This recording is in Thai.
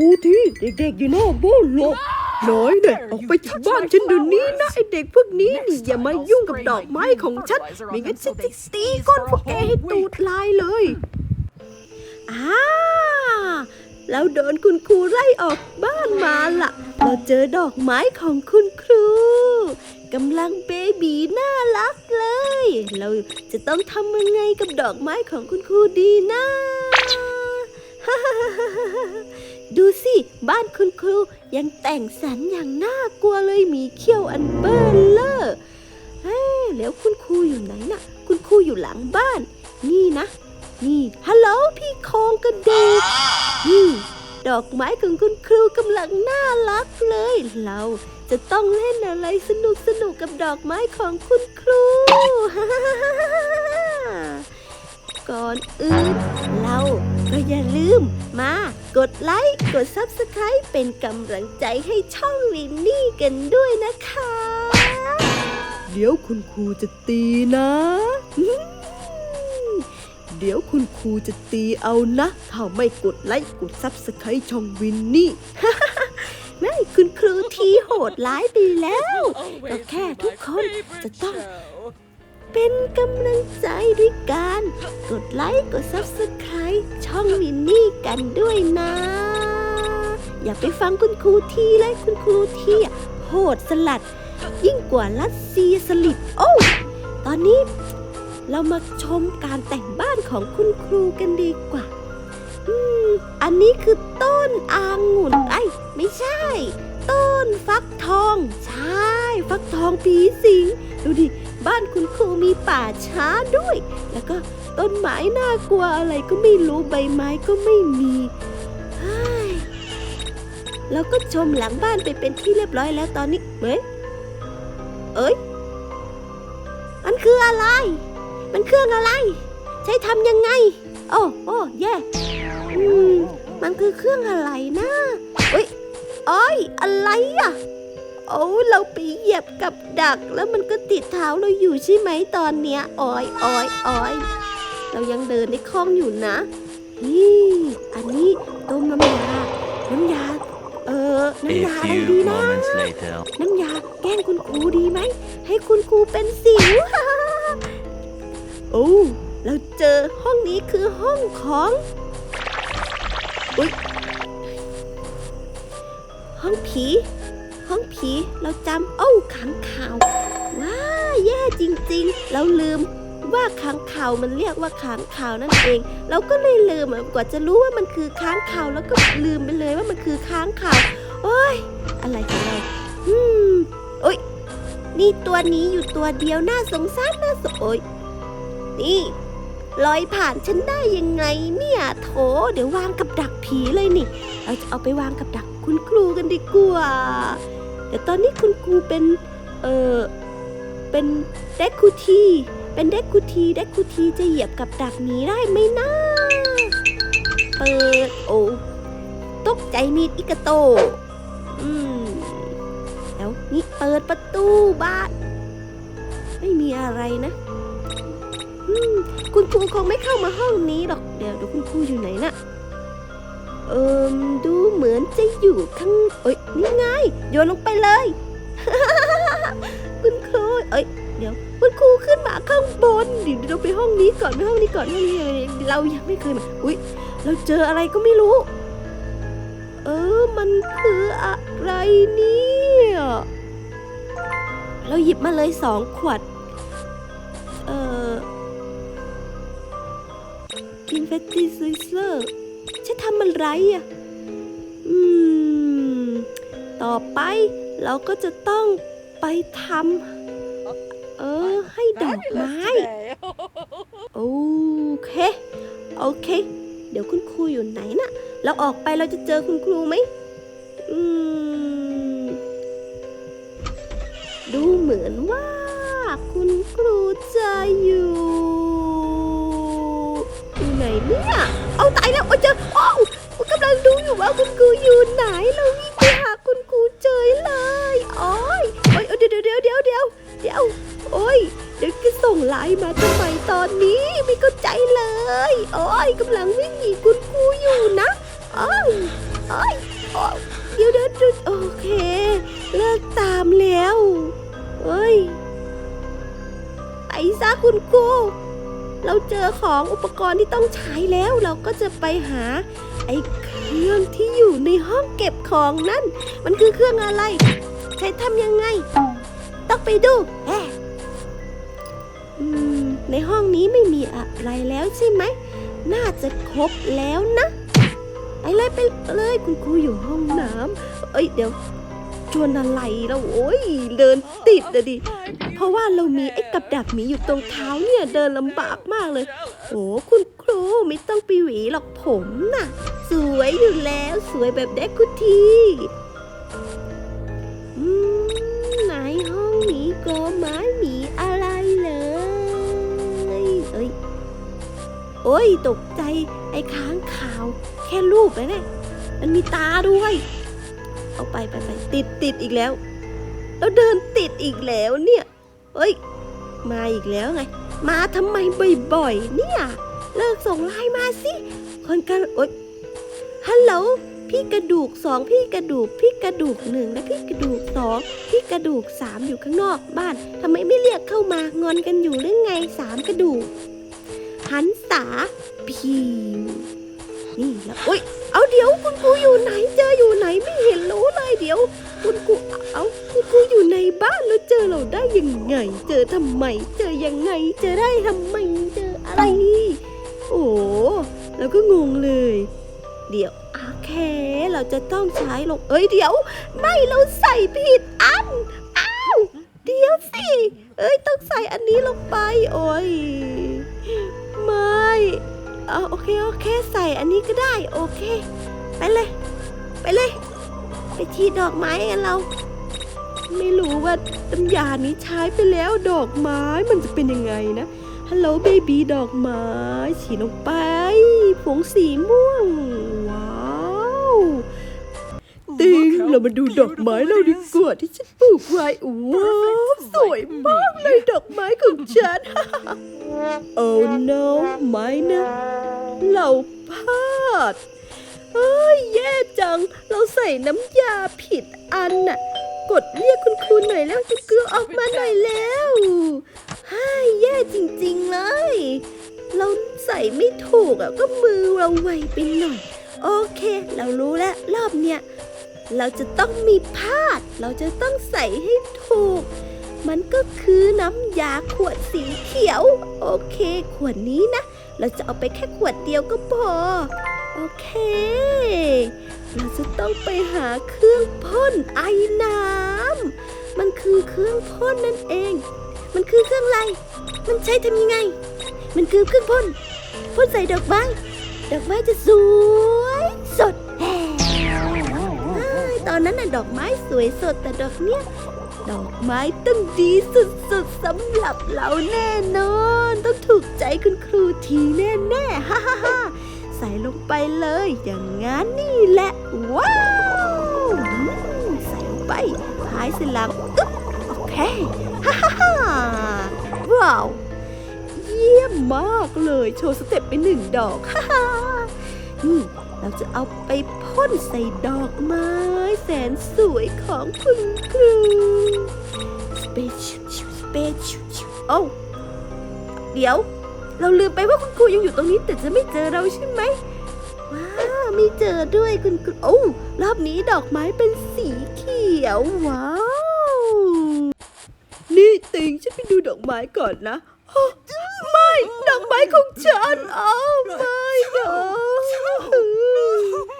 ครูที่เด็กๆอยู่นอกบ้านหรอกน้อยเด็กออกไปจากบ้านฉันเดี๋ยวนี้นะไอเด็กพวกนี้นี่อย่ามายุ่งกับดอกไม้ของฉันไม่งั้นฉันจะตีก้นพวกแกให้ตูดลายเลยอ่าเราโดนคุณครูไล่ออกบ้านมาล่ะ เราเจอดอกไม้ของคุณครูกำลังเบบีน่ารักเลย เราจะต้องทำยังไงกับดอกไม้ของคุณครูดีนะ ดูสิ บ้านคุณครูยังแต่งสรรอย่างน่ากลัวเลยมีเขี้ยวอันเบอเลอร์เฮ้แล้วคุณครูอยู่ไหนน่ะ คุณครูอยู่หลังบ้าน นี่นะ นี่ฮัลโหลพี่โครงกระดูกนี่ดอกไม้ของคุณครูกำลังน่ารักเลย เราจะต้องเล่นอะไรสนุกสนุกกับดอกไม้ของคุณครู ก่อนอื่นเรา ก็อย่าลืมมากดไลค์ กด Subscribe เป็นกำลังใจให้ช่องวินนี่กันด้วยนะคะ เดี๋ยวคุณครูจะตีนะ เดี๋ยวคุณครูจะตีเอานะ ถ้าไม่กดไลค์กด Subscribe ช่องวินนี่ไม่คุณครูทีโหดร้ายไปแล้ว ก็แค่ทุกคนจะต้อง เป็นกำลังใจด้วยการ กดไลค์ กด Subscribe ช่องวินนี่กันด้วยนะ อย่าไปฟังคุณครูทีเลยคุณครูทีโหดสลัด ยิ่งกว่ารัสเซียสลิดโอ้ตอนนี้เรามาชมการแต่งบ้านของคุณครูกันดีกว่า อืม อันนี้คือต้นอางุ่นไอ้ไม่ใช่ ต้นฟักทอง ใช่ ฟักทองผีสิง ดูดิ บ้านคุณครูมีป่าช้าด้วย แล้วก็ต้นไม้น่ากลัวอะไรก็ไม่รู้ใบไม้ก็ไม่มีเฮ้ยเราก็ชมหลังบ้านไปเป็นที่เรียบร้อยแล้วตอนนี้เฮ้ยเอ้ยมันคืออะไร มันเครื่องอะไร ใช้ทำยังไง โอ้โอ้แย่อืมมันคือเครื่องอะไรนะเฮ้ยโอ้ยอะไรอะ โอ้เราไปเหยียบกับดัก แล้วมันก็ติดเท้าเราอยู่ใช่ไหมตอนเนี้ยอ้อยอ้อยอ้อยเรายังเดินในคลองอยู่นะนี่อันนี้ต้มน้ำยา น้ำยา เออ น้ำ A ยาอะไร few ดีนะ moments later. น้ำยาแกล้งคุณครูดีไหม ให้คุณครูเป็นสิวโอ้เราเจอห้องนี้คือห้องของอุ๊ยห้องผี ห้องผีเราจำโอ้าขังข่าวว้าแย่จริงๆ เราลืมว่าค้างข่าวมันเรียกว่าค้างข่าวนั่นเอง เราก็เลยลืมกว่าจะรู้ว่ามันคือค้างข่าวแล้วก็ลืมไปเลยว่ามันคือค้างข่าวโอ้ยอะไรของเราอืมโอ้ยนี่ตัวนี้อยู่ตัวเดียวน่าสงสารน่าสโอ้ยนี่ลอยผ่านฉันได้ยังไงเนี่ยโถ เดี๋ยววางกับดักผีเลยนี่ เราจะเอาไปวางกับดักคุณครูกันดีกว่า แต่ตอนนี้คุณครูเป็น เออเป็นเด็กคูที เป็นเด็กคูที เด็กคูทีจะเหยียบกับดักนี้ได้ไหมนะเปิดโอ้ตกใจมีดอิกาโต อืม แล้วนี่เปิดประตูบ้าน ไม่มีอะไรนะอืมคุณครูคงไม่เข้ามาห้องนี้หรอก เดี๋ยวเดี๋ยวคุณครูอยู่ไหนน่ะ เอิมดูเหมือนจะอยู่ข้างเอ้ยนี่ไงโยนลงไปเลย คุณครูเอ้ยเดี๋ยวคุณครูขึ้นมาข้างบนเดี๋ยวเราไปห้องนี้ก่อนไปห้องนี้ก่อนห้องนี้เรายังไม่เคยมาอุ้ยเราเจออะไรก็ไม่รู้ เออมันคืออะไรเนี่ยเราหยิบมาเลยสองขวด เอ่อกินำอะไรอะ อืม ต่อไปเราก็จะต้องไปทำเออ ให้ดอกไม้ โอเค โอเค เดี๋ยวคุณครูอยู่ไหนน่ะเราออกไปเราจะเจอคุณครูไหม อืม ดูเหมือนว่าคุณครูจะอยู่อยู่ไหนเนี่ย เอาตายแล้วเอาเจอโอ้าวกู่ว่าคุณครูอยู่ไหนเราวิ่งไปหาคุณครูเจอเลยโอ้ยโอ้ยเดี๋ยวเดี๋ยวเดี๋ยวเดี๋ยวเดี๋ยวโอ้ยเดี๋ยวก็ส่งไลน์มาทำไมตอนนี้ไม่เข้าใจเลยโอ้ยกำลังวิ่งหนีคุณครูอยู่นะโอ้ยโอ้ยโอ้ยเดี๋ยวเดี๋ยวเดี๋ยวโอเค เลิกตามแล้วเฮ้ยไปซะคุณครู เราเจอของอุปกรณ์ที่ต้องใช้แล้วเราก็จะไปหา ไอ้เครื่องที่อยู่ในห้องเก็บของนั่น มันคือเครื่องอะไร ใช้ทำยังไง ต้องไปดูแอะอืมในห้องนี้ไม่มีอะไรแล้วใช่ไหม น่าจะครบแล้วนะ ไปเลยไปเลยคุณครูอยู่ห้องน้ำเอ้ยเดี๋ยว ชวนอะไรแล้วโอ้ยเดินติดอะดิ เพราะว่าเรามีไอ้กับดักหมีอยู่ตรงเท้าเนี่ยเดินลำบากมากเลย โอ้คุณครูไม่ต้องไปหวีหรอกผมน่ะ สวยอยู่แล้วสวยแบบเด็กคุทีอืมในห้องนี้ก็ไม่มีอะไรเลย เอ้ย โอ้ยตกใจไอ้ค้างขาว แค่รูปไปเนี่ยมันมีตาด้วย เอาไปไปไปติดติดอีกแล้ว แล้วเดินติดอีกแล้วเนี่ยเอ้ย มาอีกแล้วไง มาทำไมบ่อยๆเนี่ย เลิกส่งไลน์มาสิคนกันโอ๊ยฮัลโหลพี่กระดูกสองพี่กระดูกพี่กระดูกหนึ่งและพี่กระดูกสองพี่กระดูกสามอยู่ข้างนอกบ้านทำไมไม่เรียกเข้ามางอนกันอยู่หรือไงสามกระดูกหันษาพิวนี่แล้วโอ๊ย เอาเดี๋ยวคุณครูอยู่ไหนเจออยู่ไหนไม่เห็นรู้เลยเดี๋ยว คุณครูเอาคุณครูอยู่ในบ้านแล้วเจอเราได้ยังไง เจอทำไม เจอยังไง เจอได้ทำไมเจออะไร โอ้แล้วก็งงเลย เดี๋ยวโอเคเราจะต้องใช้ลงเอ้ยเดี๋ยว ไม่เราใส่ผิดอันอ้าวเดี๋ยวสิเอ้ยต้องใส่อันนี้ลงไป โอ้ย คโอเคใส่อันนี้ก็ได้โอเค ไปเลย ไปเลย ไปที่ดอกไม้กันเรา ไม่รู้ว่าน้ำยานี้ใช้ไปแล้วดอกไม้มันจะเป็นยังไงนะฮัลโหลเบบีดอกไม้ฉีดลงไปผงสีม่วง เรามาดูดอกไม้เราดีกว่าที่ฉันปลูกไว้ว้าวสวยมากเลยดอกไม้ของฉัน โอ้ no ไม่นะเราพลาดเฮ้ยแย่จัง เราใส่น้ำยาผิดอันน่ะ กดเรียกคุณครูหน่อยแล้วจะเกลือออกมาหน่อยแล้วเฮ้ยแย่จริงๆเลย เราใส่ไม่ถูกอะก็มือเราไวไปหน่อย โอเค เรารู้แล้วรอบเนี้ย เราจะต้องมีพาด เราจะต้องใส่ให้ถูก มันก็คือน้ำยาขวดสีเขียว โอเค ขวดนี้นะ เราจะเอาไปแค่ขวดเดียวก็พอ โอเค เราจะต้องไปหาเครื่องพ่นไอน้ำ มันคือเครื่องพ่นนั่นเอง มันคือเครื่องอะไร มันใช้ทำยังไง มันคือเครื่องพ่น พ่นใส่ดอกไม้ ดอกไม้จะสวยสดแฮ่ ตอนนั้นน่ะดอกไม้สวยสดแต่ดอกเนี้ยดอกไม้ต้องดีสุดๆสำหรับเราแน่นอน ต้องถูกใจคุณครูทีแน่ๆฮ่าฮ่าฮ่าใส่ลงไปเลยอย่างงั้นนี่แหละ ว้าวใส่ลงไปพายเสล้วอึ๊บโอเคฮ่าฮ่าฮ่าว้าวเยี่ยมมากเลยโชว์สเต็ปไปหนึ่งดอกฮ่าฮ่านี่เราจะเอาไปพ นใส่ดอกไม้แสนสวยของคุณครูสเปชสเปชโอ้เดี๋ยว เราลืมไปว่าคุณครูยังอยู่ตรงนี้แต่จะไม่เจอเราใช่ไหมว้าไม่เจอด้วยคุณครูโอ้รอบนี้ดอกไม้เป็นสีเขียวว้าวนี่ติงฉันไปดูดอกไม้ก่อนนะไม่ดอกไม้ของฉันเอาไม่นะ